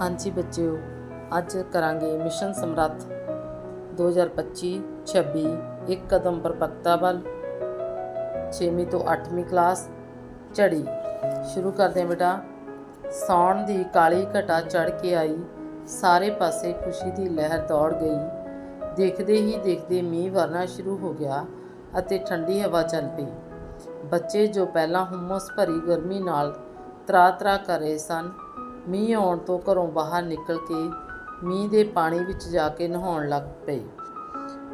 ਹਾਂਜੀ ਬੱਚਿਓ, ਅੱਜ ਕਰਾਂਗੇ ਮਿਸ਼ਨ ਸਮਰੱਥ। 2025 26 ਇੱਕ ਕਦਮ ਪਰਪਕਤਾ ਵੱਲ। 6ਵੀਂ ਤੋਂ 8ਵੀਂ ਕਲਾਸ ਝੜੀ। ਸ਼ੁਰੂ ਕਰਦੇ ਹਾਂ ਬੇਟਾ। ਸੌਣ ਦੀ ਕਾਲੀ ਘਟਾ ਚੜ ਕੇ ਆਈ। ਸਾਰੇ ਪਾਸੇ ਖੁਸ਼ੀ ਦੀ ਲਹਿਰ ਦੌੜ ਗਈ। ਦੇਖਦੇ ਹੀ ਦੇਖਦੇ ਮੀਂਹ ਵਰਨਾ ਸ਼ੁਰੂ ਹੋ ਗਿਆ ਅਤੇ ਠੰਡੀ ਹਵਾ ਚੱਲ ਪਈ। ਬੱਚੇ ਜੋ ਪਹਿਲਾਂ ਹੁਮਸ ਭਰੀ ਗਰਮੀ ਨਾਲ ਤਰਾ-ਤਰਾ ਕਰ ਰਹੇ ਸਨ ਮੀਂਹ ਆਉਣ ਤੋਂ ਘਰੋਂ ਬਾਹਰ ਨਿਕਲ ਕੇ ਮੀਂਹ ਦੇ ਪਾਣੀ ਵਿੱਚ ਜਾ ਕੇ ਨਹਾਉਣ ਲੱਗ ਪਏ।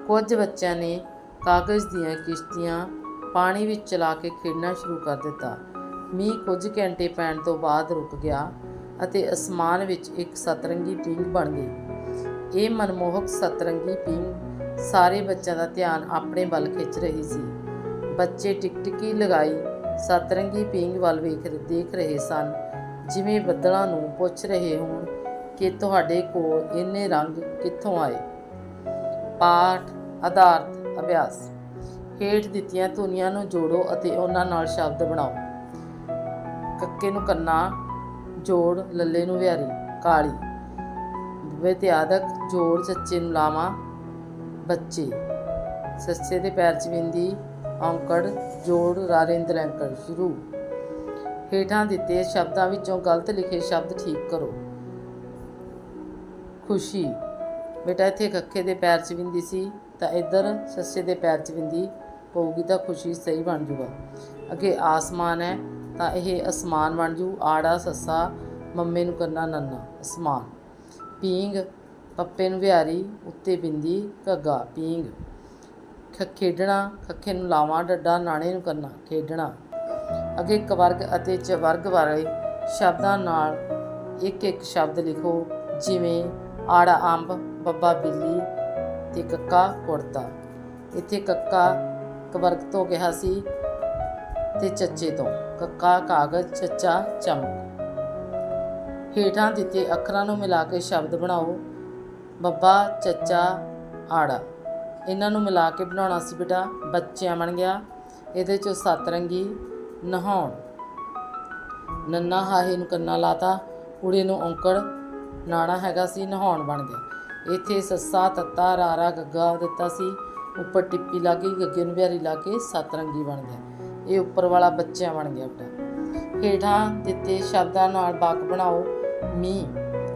ਕੁਝ ਬੱਚਿਆਂ ਨੇ ਕਾਗਜ਼ ਦੀਆਂ ਕਿਸ਼ਤੀਆਂ ਪਾਣੀ ਵਿੱਚ ਚਲਾ ਕੇ ਖੇਡਣਾ ਸ਼ੁਰੂ ਕਰ ਦਿੱਤਾ। ਮੀਂਹ ਕੁਝ ਘੰਟੇ ਪੈਣ ਤੋਂ ਬਾਅਦ ਰੁਕ ਗਿਆ ਅਤੇ ਅਸਮਾਨ ਵਿੱਚ ਇੱਕ ਸਤਰੰਗੀ ਪੀਂਘ ਬਣ ਗਈ। ਇਹ ਮਨਮੋਹਕ ਸਤਰੰਗੀ ਪੀਂਘ ਸਾਰੇ ਬੱਚਿਆਂ ਦਾ ਧਿਆਨ ਆਪਣੇ ਵੱਲ ਖਿੱਚ ਰਹੀ ਸੀ। ਬੱਚੇ ਟਿਕਟਿਕੀ ਲਗਾਈ ਸਤਰੰਗੀ ਪੀਂਘ ਵੱਲ ਵੇਖ ਦੇਖ ਰਹੇ ਸਨ। ਜਿਵੇਂ ਬੱਦਲਾਂ ਨੂੰ ਪੁੱਛ ਰਹੇ ਹੋਣ ਕਿ ਤੁਹਾਡੇ ਕੋਲ ਇੰਨੇ ਰੰਗ ਕਿੱਥੋਂ ਆਏ? ਪਾਠ, ਆਧਾਰਤ, ਅਭਿਆਸ। ਹੇਠ ਦਿੱਤੀਆਂ ਧੁਨੀਆਂ ਨੂੰ ਜੋੜੋ ਅਤੇ ਉਹਨਾਂ ਨਾਲ ਸ਼ਬਦ ਬਣਾਓ। ਕੱਕੇ ਨੂੰ ਕੰਨਾ ਜੋੜ, ਲੱਲੇ ਨੂੰ ਵਿਹਾਰੀ, ਕਾਲੀ। ਵਿਦਿਆਦਕ ਜੋੜ ਸੱਚੇ ਨੂੰ ਲਾਵਾਂ, ਬੱਚੇ। ਸੱਚੇ ਦੇ ਪੈਰ ਚ ਬਿੰਦੀ, ਔਂਕੜ, ਜੋੜ, ਰਾਰਿੰਦਰ ਅੰਕੜ ਸ਼ੁਰੂ। ਹੇਠਾਂ ਦਿੱਤੇ ਸ਼ਬਦਾਂ ਵਿੱਚੋਂ ਗਲਤ ਲਿਖੇ ਸ਼ਬਦ ਠੀਕ ਕਰੋ। ਖੁਸ਼ੀ। ਬੇਟਾ, ਇੱਥੇ ਕੱਖੇ ਦੇ ਪੈਰ 'ਚ ਬਿੰਦੀ ਸੀ, ਤਾਂ ਇੱਧਰ ਸੱਸੇ ਦੇ ਪੈਰ 'ਚ ਬਿੰਦੀ ਪਊਗੀ ਤਾਂ ਖੁਸ਼ੀ ਸਹੀ ਬਣ ਜੂਗਾ। ਅੱਗੇ ਆਸਮਾਨ ਹੈ, ਤਾਂ ਇਹ ਅਸਮਾਨ ਬਣ ਜੂ। ਆੜਾ, ਸੱਸਾ, ਮੰਮੇ ਨੂੰ ਕਰਨਾ ਨੰਨਾ। ਅਸਮਾਨ। ਪੀਂਗ ਪੱਪੇ ਨੂੰ ਵਿਹਾਰੀ, ਉੱਤੇ ਬਿੰਦੀ ਘੱਗਾ। ਪੀਂਗ ਖ ਖੇਡਣਾ ਖੱਖੇ ਨੂੰ ਲਾਵਾਂ, ਡੱਡਾ ਨਾਣੇ ਨੂੰ ਕਰਨਾ ਖੇਡਣਾ। ਅੱਗੇ ਇੱਕ ਵਰਗ ਅਤੇ ਚਵਰਗ ਵਾਲੇ ਸ਼ਬਦਾਂ ਨਾਲ ਇੱਕ ਇੱਕ ਸ਼ਬਦ ਲਿਖੋ, ਜਿਵੇਂ ਆੜਾ ਅੰਬ, ਬੱਬਾ ਬਿੱਲੀ ਤੇ ਕੱਕਾ ਕੁੜਤਾ। ਇੱਥੇ ਕੱਕਾ ਕਵਰਗ ਤੋਂ ਕਿਹਾ ਸੀ ਤੇ ਚੱਚੇ ਤੋਂ। ਕੱਕਾ ਕਾਗਜ਼, ਚੱਚਾ ਚਮਕ। ਹੇਠਾਂ ਦਿੱਤੇ ਅੱਖਰਾਂ ਨੂੰ ਮਿਲਾ ਕੇ ਸ਼ਬਦ ਬਣਾਓ, ਬੱਬਾ, ਚੱਚਾ, ਆੜਾ। ਇਹਨਾਂ ਨੂੰ ਮਿਲਾ ਕੇ ਬਣਾਉਣਾ ਸੀ ਬੇਟਾ, ਬੱਚਿਆਂ ਬਣ ਗਿਆ। ਇਹਦੇ ਚੋਂ ਸਤਰੰਗੀ ਨਹਾਉਣ। ਨੰਨਾ ਹਾਹੇ ਨੂੰ ਕੰਨਾ ਲਾਤਾ, ਕੁੜੀ ਨੂੰ ਔਂਕੜ ਨਾਣਾ ਹੈਗਾ ਸੀ ਨਹਾਉਣ ਬਣ ਗਿਆ। ਇੱਥੇ ਸੱਸਾ, ਤੱਤਾ, ਰਾਰਾ, ਗੱਗਾ ਦਿੱਤਾ ਸੀ। ਉੱਪਰ ਟਿੱਪੀ ਲਾ ਕੇ ਗੱਗੇ ਨੂੰ ਬਿਹਾਰੀ ਲਾ ਕੇ ਸਤਰੰਗੀ ਬਣ ਗਿਆ। ਇਹ ਉੱਪਰ ਵਾਲਾ ਬੱਚਿਆਂ ਬਣ ਗਿਆ ਬੇਟਾ। ਹੇਠਾਂ ਦਿੱਤੇ ਸ਼ਬਦਾਂ ਨਾਲ ਬਾਕ ਬਣਾਓ, ਮੀਂਹ।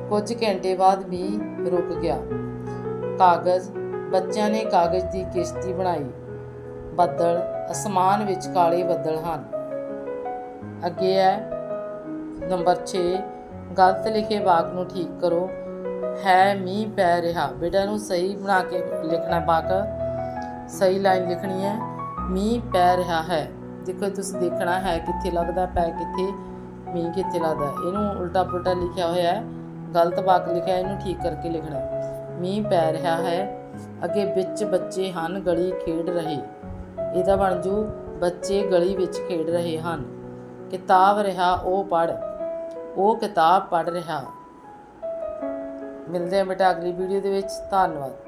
ਕੁਝ ਘੰਟੇ ਬਾਅਦ ਮੀਂਹ ਰੁਕ ਗਿਆ। ਕਾਗਜ਼। ਬੱਚਿਆਂ ਨੇ ਕਾਗਜ਼ ਦੀ ਕਿਸ਼ਤੀ ਬਣਾਈ। ਬੱਦਲ। ਅਸਮਾਨ ਵਿੱਚ ਕਾਲੇ ਬੱਦਲ ਹਨ। ਅੱਗੇ ਹੈ। ਨੰਬਰ 6 ਗਲਤ ਲਿਖੇ ਵਾਕ ਨੂੰ ਠੀਕ ਕਰੋ। ਹੈ ਮੀਂਹ ਪੈ ਰਿਹਾ। ਬੇਟਾ ਨੂੰ ਸਹੀ ਬਣਾ ਕੇ ਲਿਖਣਾ ਵਾਕ। ਸਹੀ ਲਾਈਨ ਲਿਖਣੀ ਹੈ। ਮੀਂਹ ਪੈ ਰਿਹਾ ਹੈ। ਦੇਖੋ, ਤੁਸੀਂ ਦੇਖਣਾ ਹੈ ਕਿੱਥੇ ਲੱਗਦਾ, ਪੈ ਕਿੱਥੇ, ਮੀਂਹ ਕਿੱਥੇ ਲੱਗਦਾ। ਇਹਨੂੰ ਉਲਟਾ ਪੁਲਟਾ ਲਿਖਿਆ ਹੋਇਆ ਹੈ। ਗਲਤ ਵਾਕ ਲਿਖਿਆ, ਇਹਨੂੰ ਠੀਕ ਕਰਕੇ ਲਿਖਣਾ ਮੀਂਹ ਪੈ ਰਿਹਾ ਹੈ। ਅੱਗੇ ਵਿੱਚ ਬੱਚੇ ਹਨ, ਗਲੀ ਖੇਡ ਰਹੇ। ਇਹਦਾ ਬਣ ਜੂ, ਬੱਚੇ ਗਲੀ ਵਿੱਚ ਖੇਡ ਰਹੇ ਹਨ। ਕਿਤਾਬ ਰਿਹਾ, ਉਹ ਪੜ ਉਹ ਕਿਤਾਬ ਪੜ ਰਿਹਾ। ਮਿਲਦੇ ਹਾਂ ਬੇਟਾ ਅਗਲੀ ਵੀਡੀਓ ਦੇ ਵਿੱਚ। ਧੰਨਵਾਦ।